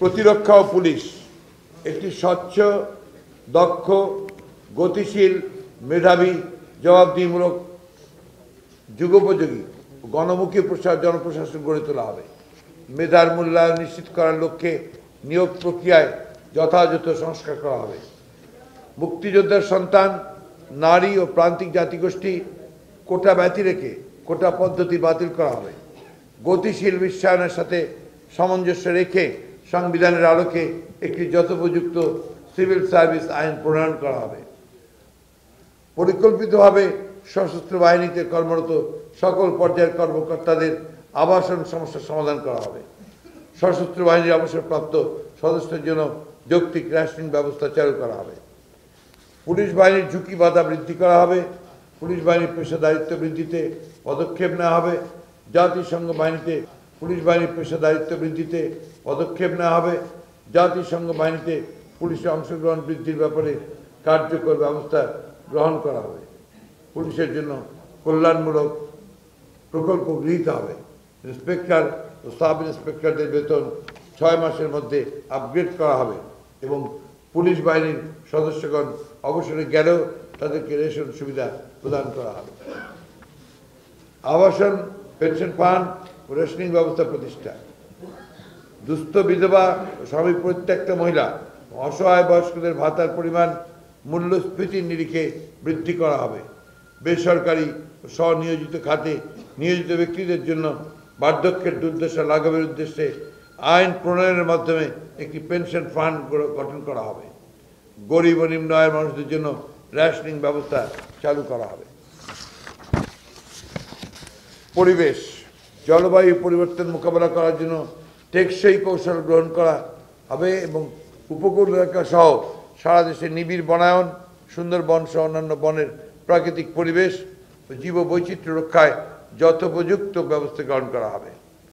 প্রতিরক্ষা ও পুলিশ, একটি স্বচ্ছ, দক্ষ, গতিশীল, মেধাবী, জবাবদিহিমূলক যুগোপযোগী, গণমুখী প্রশাসন জনপ্রশাসন গড়ে তোলা হবে। মেধার মূল্যায়ন নিশ্চিত করার লক্ষ্যে নিয়োগ প্রক্রিয়ায় যথাযথ সংস্কার করা হবে। মুক্তিযোদ্ধার সন্তান, নারী ও প্রান্তিক জাতিগোষ্ঠী কোটা ব্যতি রেখে কোটা পদ্ধতি বাতিল করা হবে। গতিশীল বিশ্বায়নের সাথে সামঞ্জস্য রেখে সংবিধানের আলোকে একটি যথোপযুক্ত সিভিল সার্ভিস আইন প্রণয়ন করা হবে। পরিকল্পিতভাবে সশস্ত্র বাহিনীতে কর্মরত সকল পর্যায়ের কর্মকর্তাদের আবাসন সমস্যার সমাধান করা হবে। সশস্ত্র বাহিনীর অবসরপ্রাপ্ত সদস্যদের জন্য যৌক্তিক রেশনিং ব্যবস্থা চালু করা হবে। পুলিশ বাহিনীর ঝুঁকি বাধা বৃদ্ধি করা হবে। পুলিশ বাহিনীর পেশাদারিত্ব বৃদ্ধিতে পদক্ষেপ নেওয়া হবে। জাতিসংঘ বাহিনীতে পুলিশ বাহিনীর পেশাদারিত্ব বৃদ্ধিতে পদক্ষেপ নেওয়া হবে। জাতিসংঘ বাহিনীতে পুলিশের অংশগ্রহণ বৃদ্ধির ব্যাপারে কার্যকর ব্যবস্থা গ্রহণ করা হবে। পুলিশের জন্য কল্যাণমূলক প্রকল্প গৃহীত হবে। ইন্সপেক্টর ও সাব ইন্সপেক্টরদের বেতন ছয় মাসের মধ্যে আপগ্রেড করা হবে এবং পুলিশ বাহিনীর সদস্যগণ অবসরে গেলেও তাদেরকে রেশন সুবিধা প্রদান করা হবে। আবাসন, পেনশন ফান্ড রেশনিং ব্যবস্থা প্রতিষ্ঠা। দুস্থ বিধবা স্বামী প্রত্যেকটা মহিলা অসহায় বয়স্কদের ভাতার পরিমাণ মূল্যস্ফীতির নিরিখে বৃদ্ধি করা হবে। বেসরকারি স্বনিয়োজিত খাতে নিয়োজিত ব্যক্তিদের জন্য বার্ধক্যের দুর্দশা লাঘবের উদ্দেশ্যে আইন প্রণয়নের মাধ্যমে একটি পেনশন ফান্ড গঠন করা হবে। গরিব ও নিম্ন আয়ের মানুষদের জন্য রেশনিং ব্যবস্থা চালু করা হবে। পরিবেশ। জলবায়ু পরিবর্তন মোকাবেলা করার জন্য টেকসই কৌশল গ্রহণ করা হবে এবং উপকূল এলাকা সহ সারা দেশে নিবিড় বনায়ন, সুন্দরবন সহ অন্যান্য বনের প্রাকৃতিক পরিবেশ ও জীব বৈচিত্র্য রক্ষায় যথোপযুক্ত ব্যবস্থা গ্রহণ করা হবে।